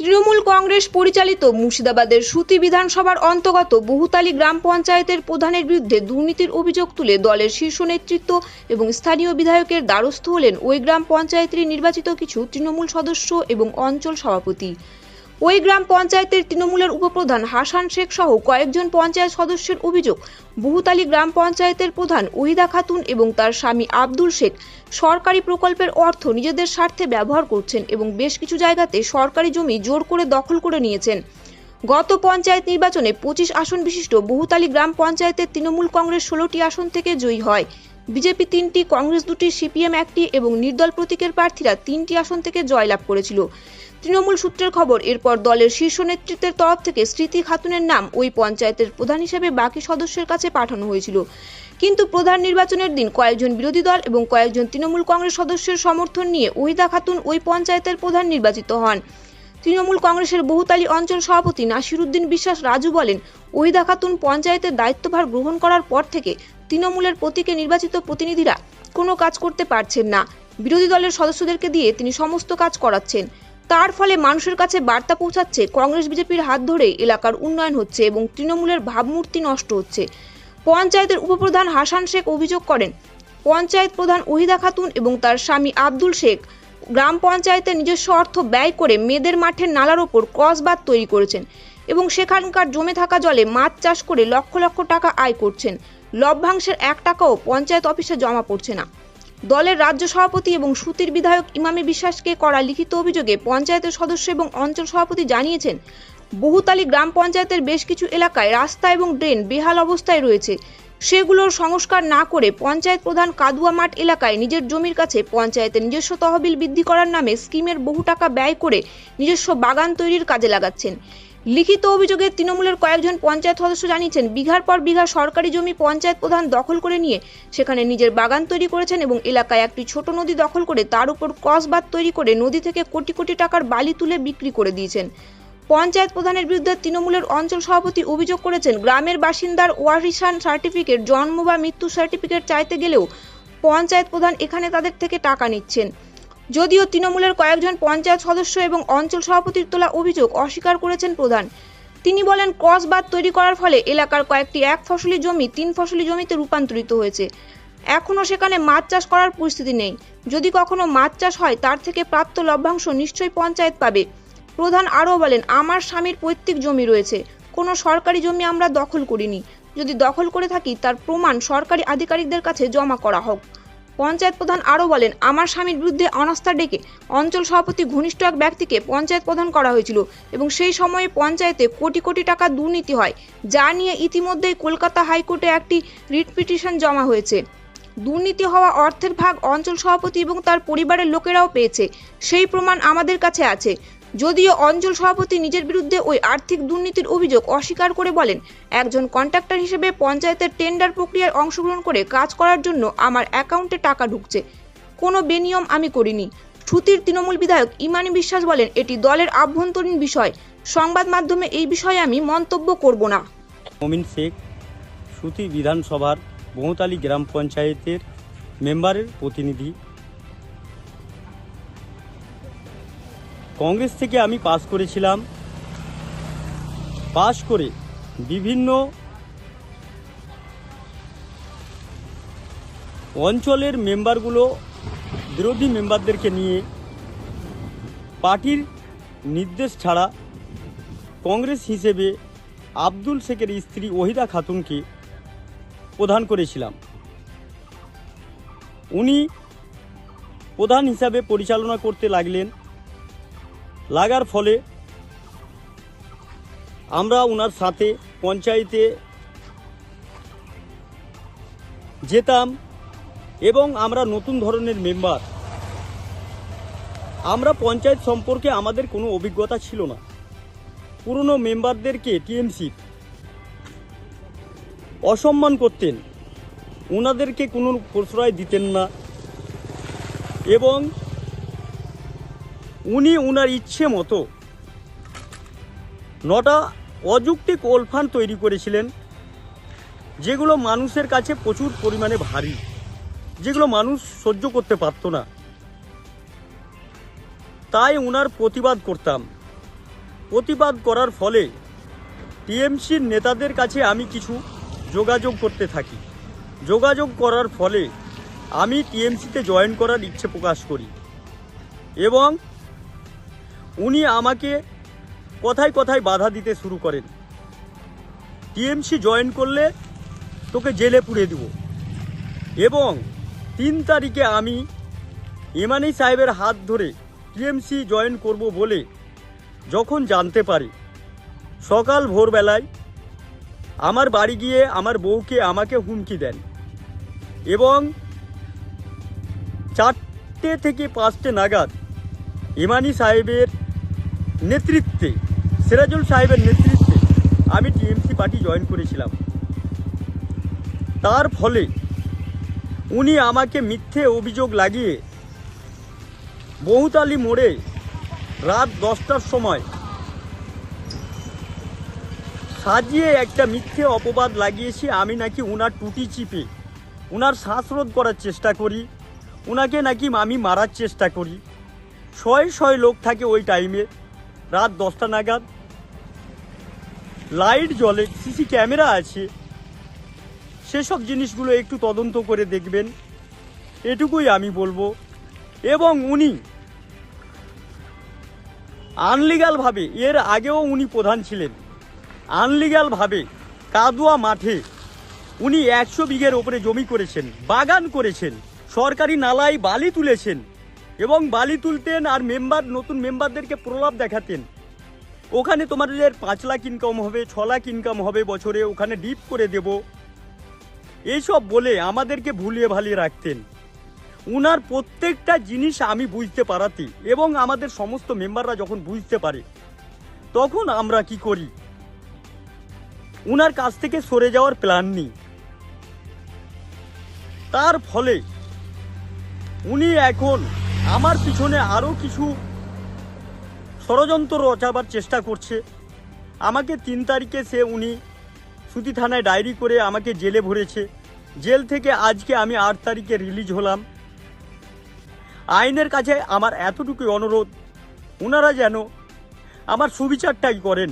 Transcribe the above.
তৃণমূল কংগ্রেস পরিচালিত মুর্শিদাবাদের সুতি বিধানসভার অন্তর্গত বহুতালী গ্রাম পঞ্চায়েতের প্রধানের বিরুদ্ধে দুর্নীতির অভিযোগ তুলে দলের শীর্ষ নেতৃত্ব এবং স্থানীয় বিধায়কের দ্বারস্থ হলেন ওই গ্রাম পঞ্চায়েতের নির্বাচিত কিছু তৃণমূল সদস্য এবং অঞ্চল সভাপতি। ওই গ্রাম পঞ্চায়েতের তৃণমূলের উপপ্রধান হাসান শেখ সহ কয়েকজন পঞ্চায়েত সদস্যের অভিযোগ, বহুতালী গ্রাম পঞ্চায়েতের প্রধান ওহিদা খাতুন এবং তার স্বামী আব্দুল শেখ সরকারি প্রকল্পের অর্থ নিজেদের স্বার্থে ব্যবহার করছেন এবং বেশ কিছু জায়গাতে সরকারি জমি জোর করে দখল করে নিয়েছেন। গত পঞ্চায়েত নির্বাচনে পঁচিশ আসন বিশিষ্ট বহুতালী গ্রাম পঞ্চায়েতের তৃণমূল কংগ্রেস ষোলোটি আসন থেকে জয়ী হয়। বিজেপি তিনটি, কংগ্রেস দুটি, সিপিএম একটি এবং নির্দল প্রতীকের প্রার্থীরা তিনটি আসন থেকে জয়লাভ করেছিল। তৃণমূল সূত্রের খবর, এরপর দলের শীর্ষ নেতৃত্বের তরফ থেকে স্মৃতি খাতুনের নাম ওই পঞ্চায়েতের প্রধান হিসেবে বাকি সদস্যের কাছে পাঠানো হয়েছিল। কিন্তু প্রধান নির্বাচনের দিন কয়েকজন বিরোধী দল এবং কয়েকজন তৃণমূল কংগ্রেস সদস্যের সমর্থন নিয়ে ওহিদা খাতুন ওই পঞ্চায়েতের প্রধান নির্বাচিত হন। তৃণমূল কংগ্রেসের বহুতালী অঞ্চল সভাপতি নাসিরুদ্দিন বিশ্বাস রাজু বলেন, ওহিদা খাতুন পঞ্চায়েতের দায়িত্বভার গ্রহণ করার পর থেকে তৃণমূলের প্রতীকে নির্বাচিত প্রতিনিধিরা কোনো কাজ করতে পারছেন না। বিরোধী দলের সদস্যদেরকে দিয়ে তিনি সমস্ত কাজ করাচ্ছেন। তার ফলে মানুষের কাছে বার্তা পৌঁছাচ্ছে, কংগ্রেস, বিজেপির হাত ধরে এলাকার উন্নয়ন হচ্ছে এবং তৃণমূলের ভাবমূর্তি নষ্ট হচ্ছে। পঞ্চায়েতের উপপ্রধান হাসান শেখ অভিযোগ করেন, পঞ্চায়েত প্রধান ওহিদা খাতুন এবং তার স্বামী আব্দুল শেখ গ্রাম পঞ্চায়েতের নিজস্ব অর্থ ব্যয় করে মেয়েদের মাঠের নালার ওপর ক্রসবাদ তৈরি করেছেন এবং সেখানকার জমে থাকা জলে মাছ চাষ করে লক্ষ লক্ষ টাকা আয় করছেন। লভ্যাংশের এক টাকাও পঞ্চায়েত অফিসে জমা পড়ছে না। দলের রাজ্য সভাপতি এবং সুতির বিধায়ক ইমামি বিশ্বাসকে করা লিখিত অভিযোগে পঞ্চায়েতের সদস্য এবং অঞ্চল সভাপতি জানিয়েছেন, বহুতালী গ্রাম পঞ্চায়েতের বেশ কিছু এলাকায় রাস্তা এবং ড্রেন বেহাল অবস্থায় রয়েছে। সেগুলোর সংস্কার না করে পঞ্চায়েত প্রধান কাদুয়া মাঠ এলাকায় নিজের জমির কাছে পঞ্চায়েতের নিজস্ব তহবিল বৃদ্ধি করার নামে স্কিমের বহু টাকা ব্যয় করে নিজস্ব বাগান তৈরির কাজে লাগাচ্ছেন। লিখিত অভিযোগে তৃণমূলের কয়েকজন পঞ্চায়েত সদস্য জানিয়েছেন, বিঘার পর বিঘা সরকারি জমি পঞ্চায়েত প্রধান দখল করে নিয়ে সেখানে নিজের বাগান তৈরি করেছেন এবং এলাকায় একটি ছোট নদী দখল করে তার উপর ক্রসবাদ তৈরি করে নদী থেকে কোটি কোটি টাকার বালি তুলে বিক্রি করে দিয়েছেন। পঞ্চায়েত প্রধানের বিরুদ্ধে তৃণমূলের অঞ্চল সভাপতি অভিযোগ করেছেন, গ্রামের বাসিন্দার ওয়ারিশান সার্টিফিকেট, জন্ম বা মৃত্যু সার্টিফিকেট চাইতে গেলেও পঞ্চায়েত প্রধান এখানে তাদের থেকে টাকা নিচ্ছেন। যদিও তৃণমূলের কয়েকজন পঞ্চায়েত সদস্য এবং অঞ্চল সভাপতির তোলা অভিযোগ অস্বীকার করেছেন প্রধান। তিনি বলেন ক্রসবাদ তৈরি করার ফলে এলাকার কয়েকটি এক ফসলি জমি তিন ফসলি জমিতে রূপান্তরিত হয়েছে। এখনও সেখানে মাছ চাষ করার পরিস্থিতি নেই। যদি কখনো মাছ চাষ হয়, তার থেকে প্রাপ্ত লভ্যাংশ নিশ্চয়ই পঞ্চায়েত পাবে। প্রধান আরও বলেন, আমার স্বামীর পৈতৃক জমি রয়েছে। কোনো সরকারি জমি আমরা দখল করিনি। যদি দখল করে থাকি, তার প্রমাণ সরকারি আধিকারিকদের কাছে জমা করা হোক। পঞ্চায়েত প্রধান আরও বলেন, আমার স্বামীর বিরুদ্ধে অনাস্থা ডেকে অঞ্চল সভাপতি ঘনিষ্ঠ এক ব্যক্তিকে পঞ্চায়েত প্রধান করা হয়েছিল এবং সেই সময়ে পঞ্চায়েতে কোটি কোটি টাকা দুর্নীতি হয়, যা নিয়ে ইতিমধ্যেই কলকাতা হাইকোর্টে একটি রিট পিটিশন জমা হয়েছে। দুর্নীতি হওয়া অর্থের ভাগ অঞ্চল সভাপতি এবং তার পরিবারের লোকেরাও পেয়েছে, সেই প্রমাণ আমাদের কাছে আছে। যদিও অঞ্চল সভাপতি নিজের বিরুদ্ধে ওই আর্থিক দুর্নীতির অভিযোগ অস্বীকার করে বলেন, একজন কন্ট্রাক্টর হিসেবে পঞ্চায়েতের টেন্ডার প্রক্রিয়ায় অংশগ্রহণ করে কাজ করার জন্য আমার অ্যাকাউন্টে টাকা ঢুকছে। কোনো বেনিয়ম আমি করিনি। শ্রুতির তৃণমূল বিধায়ক ইমানি বিশ্বাস বলেন, এটি দলের আভ্যন্তরীণ বিষয়। সংবাদ মাধ্যমে এই বিষয়ে আমি মন্তব্য করব না। মমিন শেখ সুতি বিধানসভার বহুতালী গ্রাম পঞ্চায়েতের মেম্বারের প্রতিনিধি কংগ্রেস থেকে আমি পাস করেছিলাম। পাস করে বিভিন্ন অঞ্চলের মেম্বারগুলো, বিরোধী মেম্বারদেরকে নিয়ে পার্টির নির্দেশ ছাড়া কংগ্রেস হিসেবে আব্দুল শেখের স্ত্রী ওহিদা খাতুনকে প্রধান করেছিলাম। উনি প্রধান হিসাবে পরিচালনা করতে লাগলেন লাগার ফলে আমরা ওনার সাথে পঞ্চায়েতে যেতাম এবং আমরা নতুন ধরনের মেম্বার আমরা পঞ্চায়েত সম্পর্কে আমাদের কোনো অভিজ্ঞতা ছিল না। পুরনো মেম্বারদেরকে টিএমসি অসম্মান করতেন। ওনাদেরকে কোনো প্রশ্রয় দিতেন না। এবং উনি ওনার ইচ্ছে মতো নটা অযৌক্তিক ওলফান তৈরি করেছিলেন, যেগুলো মানুষের কাছে প্রচুর পরিমাণে ভারী, যেগুলো মানুষ সহ্য করতে পারতো না। তাই ওনার প্রতিবাদ করতাম। প্রতিবাদ করার ফলে টিএমসির নেতাদের কাছে আমি কিছু যোগাযোগ করতে থাকি। যোগাযোগ করার ফলে আমি টিএমসিতে জয়েন করার ইচ্ছে প্রকাশ করি এবং উনি আমাকে কথায় কথায় বাধা দিতে শুরু করেন। টিএমসি জয়েন করলে তোকে জেলে পুড়ে দেব। এবং তিন তারিখে আমি ইমানি সাহেবের হাত ধরে টিএমসি জয়েন করব বলে যখন জানতে পারি, সকাল ভোরবেলায় আমার বাড়ি গিয়ে আমার বউকে আমাকে হুমকি দেন এবং চারটে থেকে পাঁচটে নাগাদ ইমানি সাহেবের নেতৃত্বে, সিরাজুল সাহেবের নেতৃত্বে আমি টিএমসি পার্টি জয়েন করেছিলাম। তার ফলে উনি আমাকে মিথ্যে অভিযোগ লাগিয়ে বহুতালি মোড়ে রাত দশটার সময় সাজিয়ে একটা মিথ্যে অপবাদ লাগিয়েছি, আমি নাকি উনার টুটি চিপে, উনার শ্বাসরোধ করার চেষ্টা করি, উনাকে নাকি আমি মারার চেষ্টা করি। শয়ে শয়ে লোক থাকে ওই টাইমে রাত দশটা নাগাদ। লাইট জলে সিসি ক্যামেরা আছে। সেসব জিনিসগুলো একটু তদন্ত করে দেখবেন। এটুকুই আমি বলব। এবং উনি আনলিগালভাবে এর আগেও উনি প্রধান ছিলেন। আনলিগালভাবে কাদুয়া মাঠে উনি একশো বিঘের ওপরে জমি করেছেন, বাগান করেছেন, সরকারি নালায় বালি তুলেছেন। এবং বালি তুলতেন আর মেম্বার, নতুন মেম্বারদেরকে প্রলাপ দেখাতেন। ওখানে তোমাদের পাঁচ লাখ ইনকাম হবে, ছ লাখ ইনকাম হবে বছরে, ওখানে ডিপ করে দেব। এইসব বলে আমাদেরকে ভুলিয়ে ভালিয়ে রাখতেন। উনার প্রত্যেকটা জিনিস আমি বুঝতে পারাতে এবং আমাদের সমস্ত মেম্বাররা যখন বুঝতে পারে, তখন আমরা কি করি? উনার কাছ থেকে সরে যাওয়ার প্ল্যান নিই। তার ফলে উনি এখন আমার পিছনে আরও কিছু ষড়যন্ত্র রচাবার চেষ্টা করছে। আমাকে তিন তারিখে সে উনি সুতি থানায় ডায়েরি করে আমাকে জেলে ভরেছে। জেল থেকে আজকে আমি আট তারিখে রিলিজ হলাম। আইনের কাছে আমার এতটুকুই অনুরোধ ওনারা যেন আমার সুবিচারটাই করেন।